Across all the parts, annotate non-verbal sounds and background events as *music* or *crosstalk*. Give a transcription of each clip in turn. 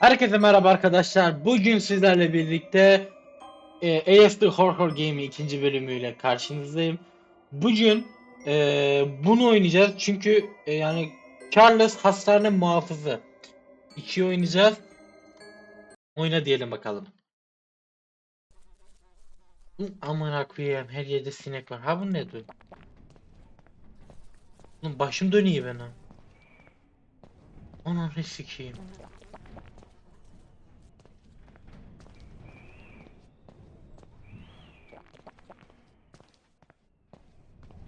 Herkese merhaba arkadaşlar. Bugün sizlerle birlikte e, The Horror Game'i ikinci bölümüyle karşınızdayım. Bugün e, bunu oynayacağız çünkü e, yani Charles hastane muhafızı. İki oynayacağız. Oyna diyelim bakalım. Aman koyayım her yerde sinek var. Ha bu ne dur? Başım dönüyor benim. Ananı sikeyim.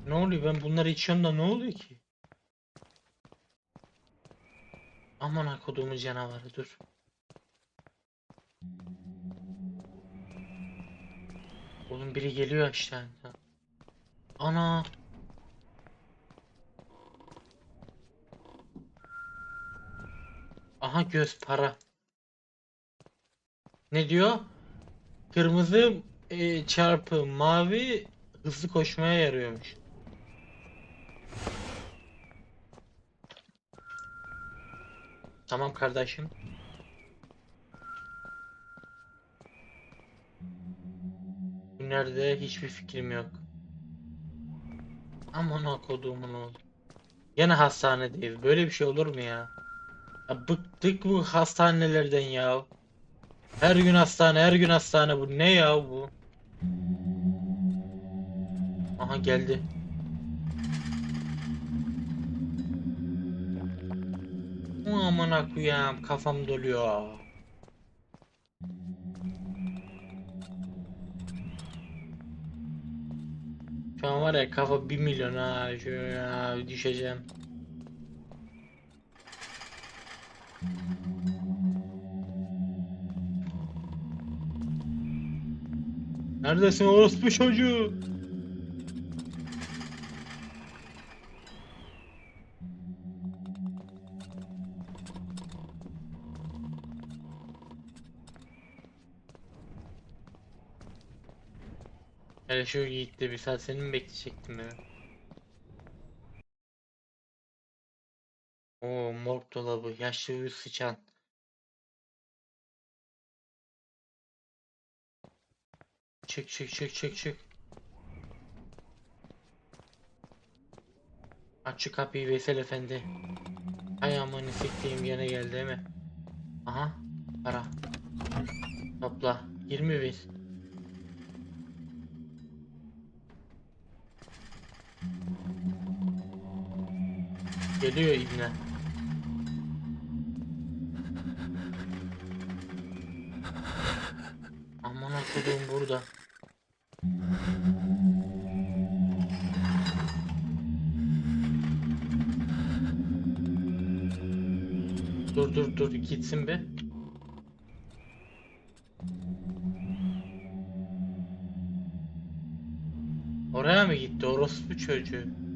Ne oluyor ben bunları içiyorum da ne oluyor ki? Aman akodumun canavarı dur. Oğlum biri geliyor aşağıdan. Ana. Aha göz para. Ne diyor? Kırmızı e, çarpı mavi hızlı koşmaya yarıyormuş. Tamam kardeşim. Nerede hiçbir fikrim yok. Aman ha koduğumun oğlu. Yine hastanedeyiz. Böyle bir şey olur mu ya? ya bıktık bu hastanelerden ya. Her gün hastane, her gün hastane bu. Ne ya bu? Aha geldi. Aman akıyam kafam doluyor. Şu an var ya kafa 1 milyon ha ya düşeceğim. Neredesin orospu çocuğu? Hele şu gitti bir saat seni mi bekleyecektim ya? Oo morg dolabı yaşlı bir sıçan. Çık çık çık çık çık. Aç şu kapıyı Veysel Efendi. Hay amanı siktiğim gene geldi mi? Aha para. Topla 20 ver. Geliyor ibne. Aman akıllım burada. Dur dur dur gitsin be. Oraya mı gitti orospu çocuğu?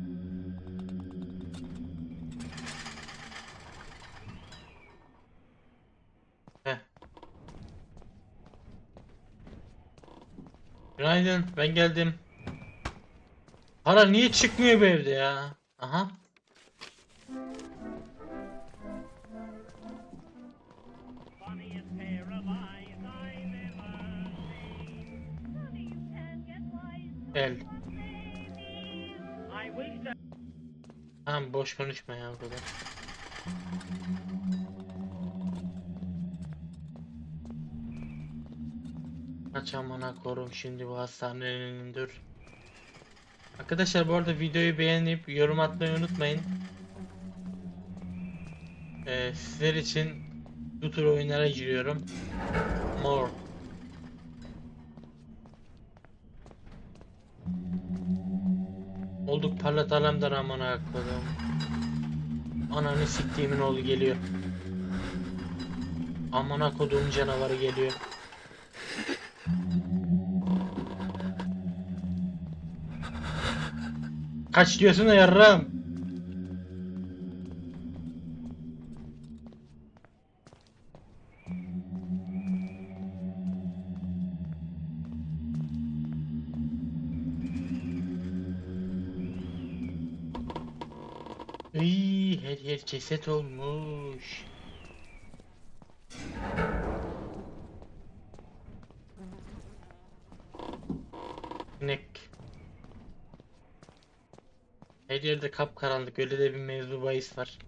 Günaydın, ben geldim. Para niye çıkmıyor bu evde ya? Aha. Gel. Tamam boş konuşma ya burada. Aç amına korum şimdi bu hastanenin dur. Arkadaşlar bu arada videoyu beğenip yorum atmayı unutmayın. Ee, sizler için bu tür oyunlara giriyorum. More. Olduk parlat alemdar amına koyayım. Ananı siktiğimin oğlu geliyor. Amına koduğum canavarı geliyor. Kaç diyorsun da yarram. Her yer ceset olmuş. Nick. Her yerde kapkaranlık. Öyle de bir mevzu bahis var.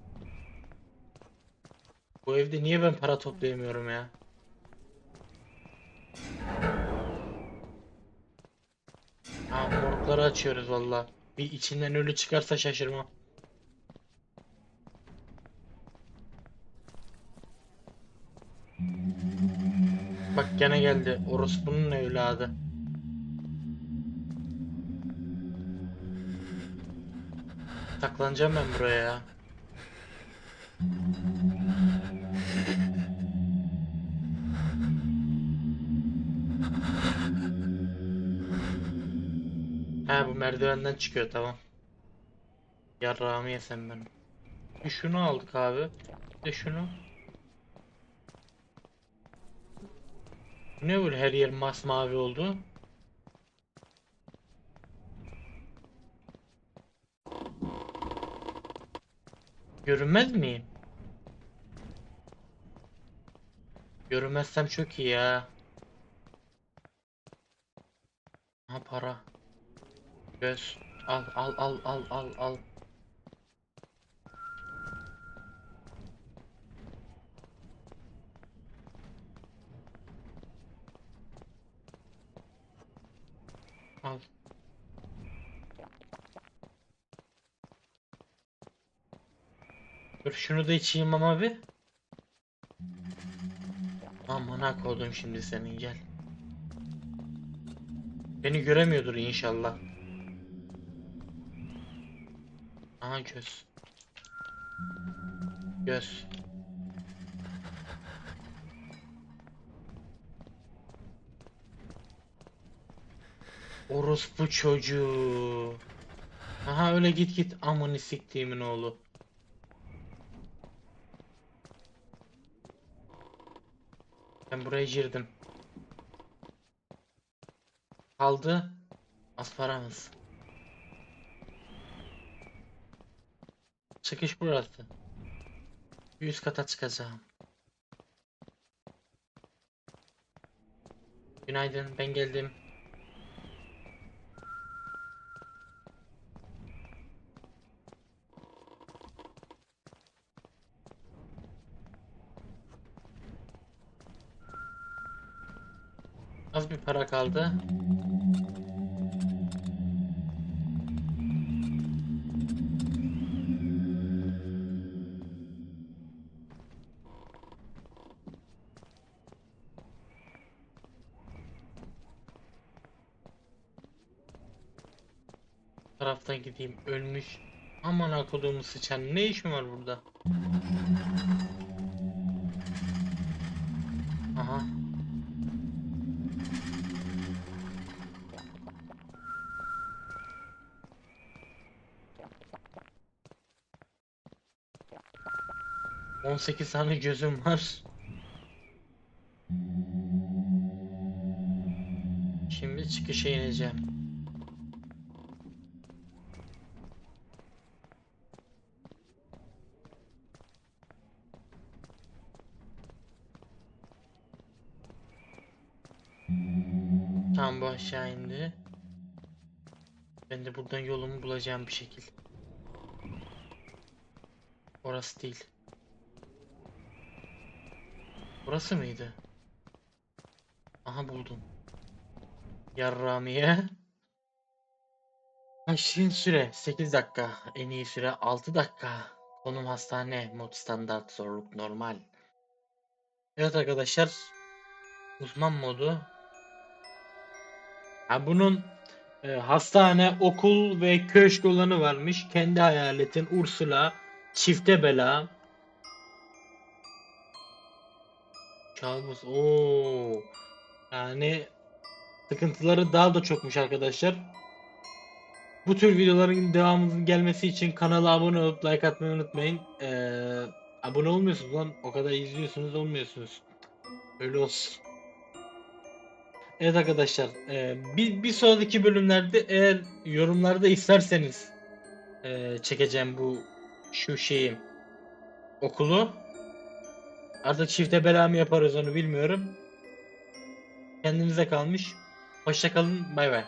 Bu evde niye ben para toplayamıyorum ya? Ha morgları açıyoruz valla. Bir içinden ölü çıkarsa şaşırmam. Bak gene geldi. Orospu'nun evladı. Saklanacağım ben buraya ya. Ha bu merdivenden çıkıyor tamam. Yarrağımı yesem ben. Bir şunu aldık abi. Bir de şunu. Ne böyle her yer masmavi oldu? Görünmez miyim? Görünmezsem çok iyi ya. Ha para. Göz. Al al al al al al. Dur şunu da içeyim ama bir. Amına koydum şimdi senin gel. Beni göremiyordur inşallah. Aha göz. Göz. Orospu çocuğu. Aha öyle git git amını siktiğimin oğlu. Ben buraya girdim. Kaldı. Az paramız. Çıkış burası. Üst kata çıkacağım. Günaydın, ben geldim. Az bir para kaldı. taraftan gideyim ölmüş. Aman akıllımı sıçan ne işim var burada? Aha. On sekiz tane gözüm var. Şimdi çıkışa ineceğim. Tam bu aşağı indi. Ben de buradan yolumu bulacağım bir şekil. Orası değil. Burası mıydı? Aha buldum. Yarramiye. *laughs* Başlayın süre 8 dakika. En iyi süre 6 dakika. Konum hastane. Mod standart. Zorluk normal. Evet arkadaşlar. Uzman modu. Ha bunun e, hastane, okul ve köşk olanı varmış. Kendi hayaletin Ursula, çifte bela. Kabus. Oo. Yani sıkıntıları daha da çokmuş arkadaşlar. Bu tür videoların devamının gelmesi için kanala abone olup like atmayı unutmayın. Ee, abone olmuyorsunuz lan. O kadar izliyorsunuz olmuyorsunuz. Öyle olsun. Evet arkadaşlar, e, bir, bir sonraki bölümlerde eğer yorumlarda isterseniz e, çekeceğim bu şu şeyi okulu. Artık çifte bela mı yaparız onu bilmiyorum. Kendinize kalmış. Hoşça kalın, bay bay.